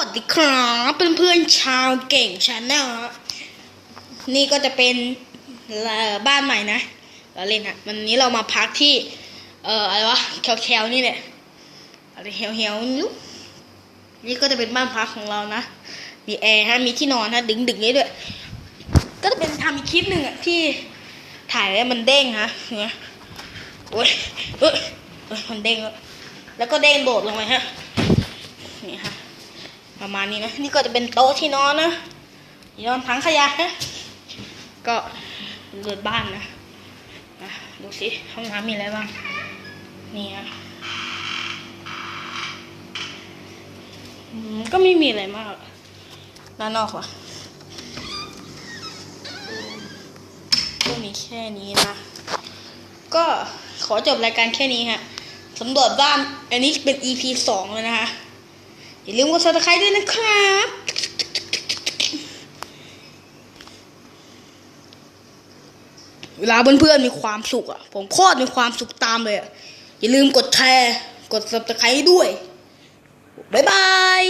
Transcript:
วัสดีครับเพื่อนๆชาวเก่งชาแนลฮะนี่ก็จะเป็นบ้านใหม่นะเราเล่นฮะวันนี้เรามาพักที่ เอ่ออะไรวะแคลๆนี่แหละอะไรเหี่ยวๆนุ๊กนี่ก็จะเป็นบ้านพักของเรานะมีแอร์ฮะมีที่นอนฮะดึงๆนี้ด้วย ก็จะเป็นทำอีกคลิปหนึ่งอะที่ถ่ายแล้วมันเด้งฮะเนี่ยโอ้ยเอ้ยมันเด้งแล้วแล้วก็เด้งโดดลงไปฮะนี่ฮะ ประมาณนี้นะ นี่ก็จะเป็นโต๊ะที่นอนนะที่นอนถังขยะนะก็เกิดบ้านนะนะดูสิห้องน้ำมีอะไรบ้าง นี่ฮะก็ไม่มีอะไรมากด้านนอกว่ะก็มีแค่นี้นะ ก็ขอจบรายการแค่นี้ฮะสำรวจบ้าน อันนี้เป็น EP สองเลยนะคะ อย่าลืมกดซับสไครต์ด้วยนะครับเวลาเพื่อนๆมีความสุขอะ ผมโคตรมีความสุขตามเลยอะ อย่าลืมกดแชร์ กดซับสไครต์ด้วย บ๊ายบาย